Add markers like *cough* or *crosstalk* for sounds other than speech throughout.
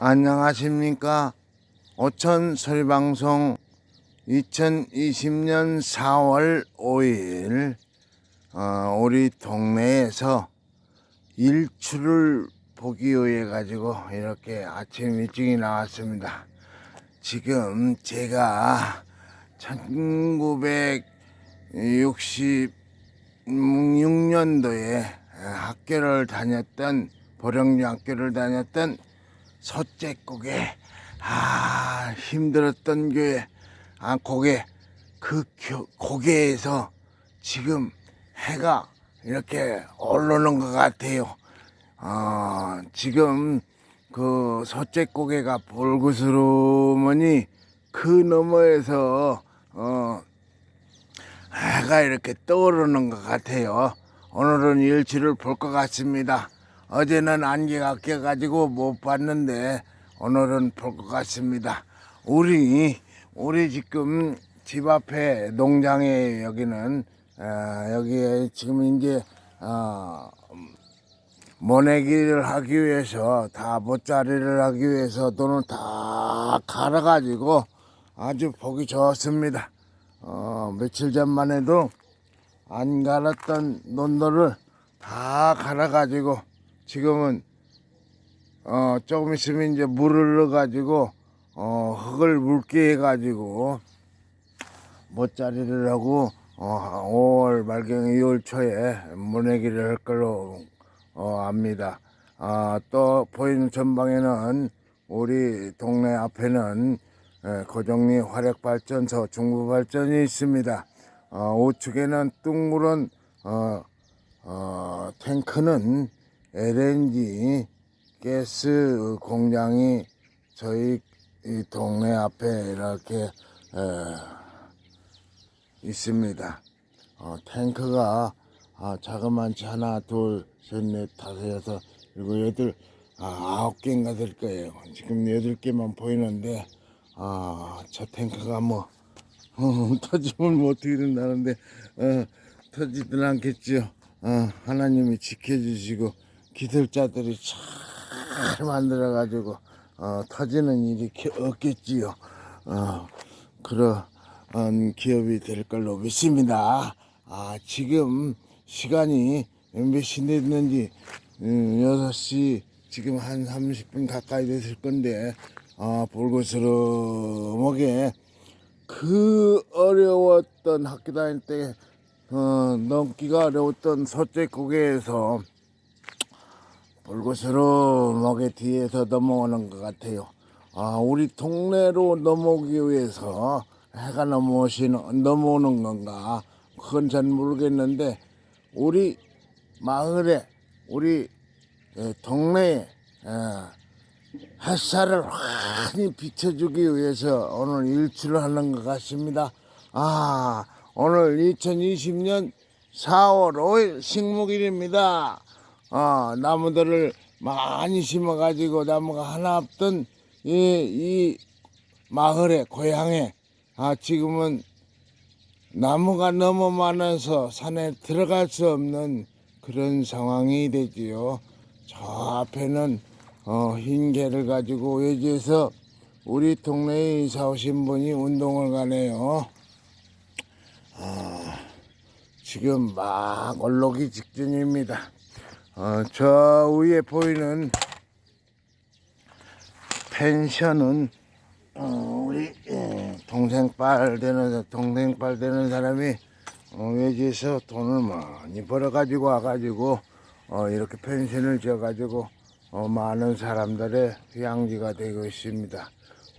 안녕하십니까. 오천 소리방송 2020년 4월 5일, 어, 우리 동네에서 일출을 보기 위해 가지고 이렇게 아침 일찍이 나왔습니다. 지금 제가 1966년도에 학교를 다녔던 보령중 학교를 다녔던 서째국에 아 힘들었던 교회 아 고개 그 교, 고개에서 지금 해가 이렇게 오르는 것 같아요. 어, 지금 그 서째고개가 볼그스름으니 그 너머에서 어, 해가 이렇게 떠오르는 것 같아요. 오늘은 일출을 볼것 같습니다. 어제는 안개가 껴가지고 못 봤는데 오늘은 볼 것 같습니다. 우리 우리 지금 집 앞에 농장에 여기는 어, 여기에 지금 이제 어, 모내기를 하기 위해서 다 보자리를 하기 위해서 돈을 다 갈아가지고 아주 보기 좋습니다. 어, 며칠 전만 해도 안 갈았던 논들을 다 갈아가지고 지금은 어, 조금 있으면 이제 물을 넣어 가지고 어, 흙을 묽게 해 가지고 못자리를 하고 어, 5월 말경 2월 초에 모내기를 할 걸로 어, 압니다. 아, 또 보이는 전방에는 우리 동네 앞에는 에, 고정리 화력발전소 중부발전이 있습니다. 어, 우측에는 둥그런 어, 어, 탱크는 LNG 가스 공장이 저희 이 동네 앞에 이렇게 에, 있습니다. 어, 탱크가 아, 자그만치 하나, 둘, 셋, 넷, 다섯, 여섯, 일곱, 여덟, 아, 아홉 개인가 될 거예요. 지금 여덟 개만 보이는데, 아, 저 탱크가 뭐, 어, *laughs* 터지면 뭐 어떻게 된다는데, 어, 터지든 않겠지요. 어, 하나님이 지켜주시고, 기술자들이 잘 만들어가지고, 어, 터지는 일이 기- 없겠지요. 어, 그런 기업이 될 걸로 믿습니다. 아, 지금 시간이 몇 시 됐는지, 음, 6시 지금 한 30분 가까이 됐을 건데, 아, 볼거스름하게 그 어려웠던 학교 다닐 때, 어, 넘기가 어려웠던 서재국에서 볼거스름하게 뒤에서 넘어오는 것 같아요. 아, 우리 동네로 넘어오기 위해서 해가 넘어오시는, 넘어오는 건가? 그건 잘 모르겠는데, 우리 마을에, 우리 에, 동네에 에, 햇살을 환히 비춰주기 위해서 오늘 일출을 하는 것 같습니다. 아, 오늘 2020년 4월 5일 식목일입니다. 어, 나무들을 많이 심어가지고 나무가 하나 없던 이, 이 마을에, 고향에, 아, 지금은 나무가 너무 많아서 산에 들어갈 수 없는 그런 상황이 되지요. 저 앞에는 어, 흰 개를 가지고 외지에서 우리 동네에 이사 오신 분이 운동을 가네요. 아, 지금 막 올라오기 직전입니다. 어, 저 위에 보이는 펜션은 어, 우리 예, 동생빨 되는 동생빨 되는 사람이 어, 외지에서 돈을 많이 벌어 가지고 와 가지고 어, 이렇게 펜션을 지어 가지고 어, 많은 사람들의 휴양지가 되고 있습니다.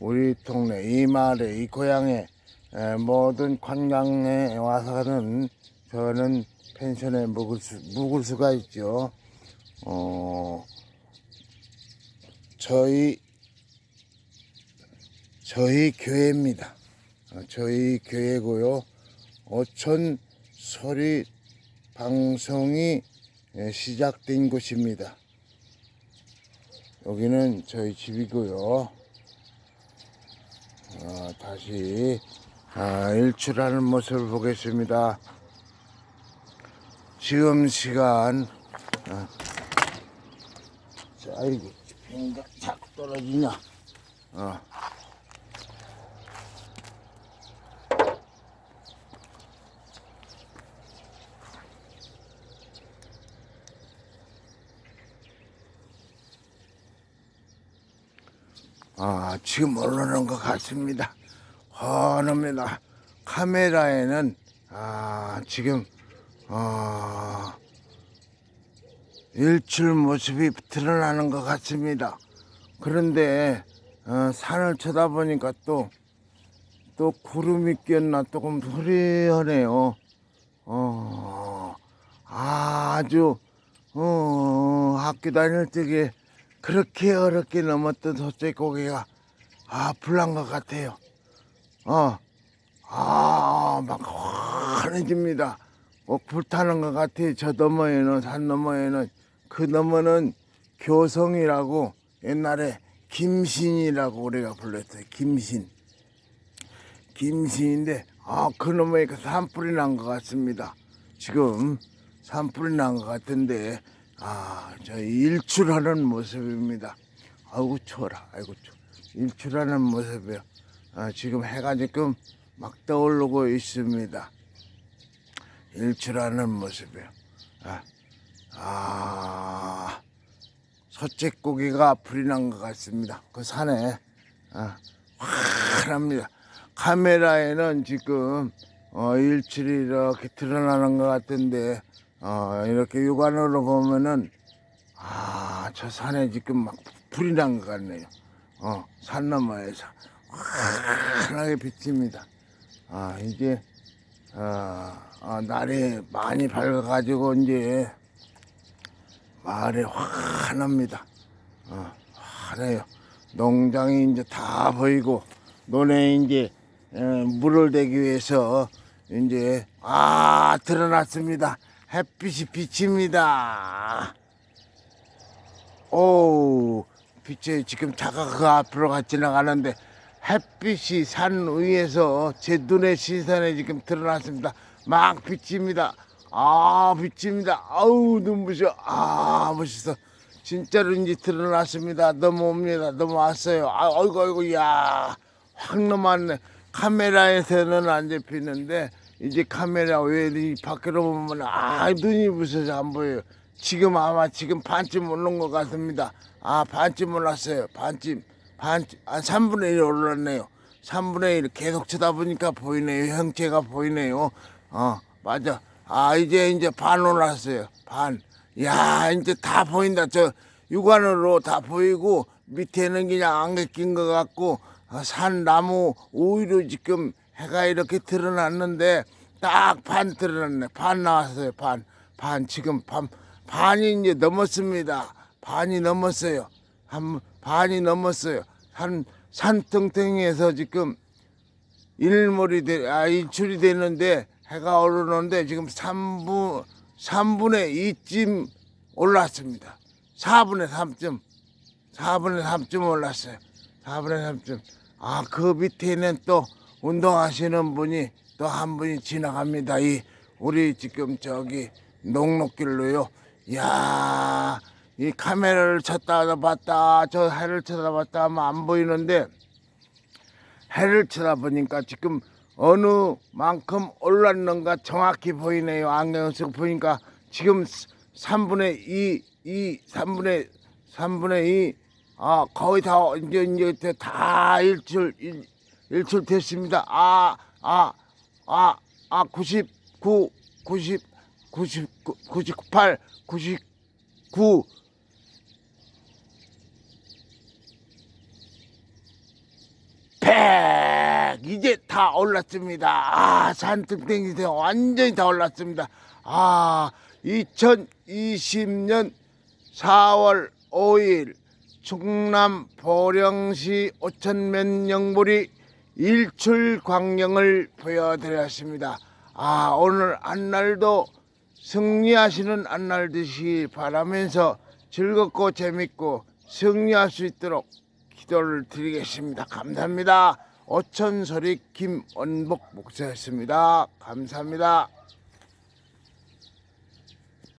우리 동네 이 마을에 이 고향에 에, 모든 관광에 와서는 저는 펜션에 묵을, 수, 묵을 수가 있죠. 어, 저희 저희 교회입니다. 어, 저희 교회고요. 어촌 소리 방송이 예, 시작된 곳입니다. 여기는 저희 집이고요. 어, 다시 아, 일출하는 모습을 보겠습니다. 지금 시간 아, 자, 아이고 이제 자꾸 떨어지냐? 어. 아, 지금 올라오는 것 같습니다. 환합니다. 카메라에는 아, 지금 어, 일출 모습이 드러나는 것 같습니다. 그런데 어, 산을 쳐다보니까 또, 또 구름이 꼈나 조금 흐리하네요. 어, 아주 어, 학교 다닐 적에 그렇게 어렵게 넘었던 소째 고개가 아 불난 것 같아요. 어, 아, 막 환해집니다. 꼭 불타는 것 같아요. 저 너머에는, 산 너머에는, 그 너머는 교성이라고 옛날에 김신이라고 우리가 불렀어요. 김신. 김신인데, 아, 그 너머에 그 산불이 난 것 같습니다. 지금 산불이 난 것 같은데, 아, 저 일출하는 모습입니다. 아이고, 추워라. 아이고, 추워. 일출하는 모습이에요. 아, 지금 해가 지금 막 떠오르고 있습니다. 일출하는 모습이에요. 아, 아 서채고기가 불이 난 것 같습니다. 그 산에 아, 환합니다. 카메라에는 지금 어, 일출이 이렇게 드러나는 것 같은데 어, 이렇게 육안으로 보면은 아, 저 산에 지금 막 불이 난 것 같네요. 어, 산 너머에서 환하게 비칩니다. 아, 이제, 아, 아, 날이 많이 밝아가지고, 이제, 마을이 환합니다. 어, 환해요. 농장이 이제 다 보이고, 논에 이제, 에, 물을 대기 위해서, 이제, 아, 드러났습니다. 햇빛이 비칩니다. 오, 빛이 지금 차가 그 앞으로 가 지나가는데 햇빛이 산 위에서 제 눈의 시선에 지금 드러났습니다. 막 비칩니다. 아, 비칩니다. 아우, 눈부셔. 아, 멋있어. 진짜로 이제 드러났습니다. 넘어옵니다. 넘어왔어요. 아, 어이구, 어이구, 야. 확 넘어왔네. 카메라에서는 안 잡히는데, 이제 카메라 외에 밖으로 보면, 아, 눈이 부셔서 안 보여요. 지금 아마 지금 반쯤 오른 것 같습니다. 아, 반쯤 올랐어요. 반쯤. 반, 아, 3분의 1 올랐네요. 3분의 1 계속 쳐다보니까 보이네요. 형체가 보이네요. 어, 맞아. 아, 이제, 이제 반 올랐어요. 반. 야, 이제 다 보인다. 저 육안으로 다 보이고, 밑에는 그냥 안개 낀것 같고, 아, 산 나무 우위로 지금 해가 이렇게 드러났는데, 딱 반 드러났네. 반 나왔어요. 반. 반. 지금 반, 반이 이제 넘었습니다. 반이 넘었어요. 한 반이 넘었어요. 한 산등등에서 지금 일몰이 돼, 아, 일출이 되는데 해가 오르는데 지금 3분, 3분의 2쯤 올랐습니다. 4분의 3쯤, 4분의 3쯤 올랐어요. 4분의 3쯤. 아, 그 밑에는 또 운동하시는 분이 또 한 분이 지나갑니다. 이, 우리 지금 저기 농록길로요. 야, 이 카메라를 쳤다 봤다 저 해를 쳐다봤다 하면 안 보이는데 해를 쳐다보니까 지금 어느 만큼 올랐는가 정확히 보이네요. 안경을 쓰고 보니까 지금 3분의 2, 2, 3분의 3분의 2, 아 거의 다 이제 이제 다 일출 일, 일출 됐습니다. 아, 아, 아, 아, 99, 90, 99, 98, 99. 이제 다 올랐습니다. 아 산등땡이 완전히 다 올랐습니다. 아 2020년 4월 5일 충남 보령시 오천면 영불이 일출 광경을 보여드렸습니다. 아 오늘 안날도 승리하시는 안날 되시기 바라면서 즐겁고 재밌고 승리할 수 있도록 기도를 드리겠습니다. 감사합니다. 어천소리 김원복 목사였습니다. 감사합니다.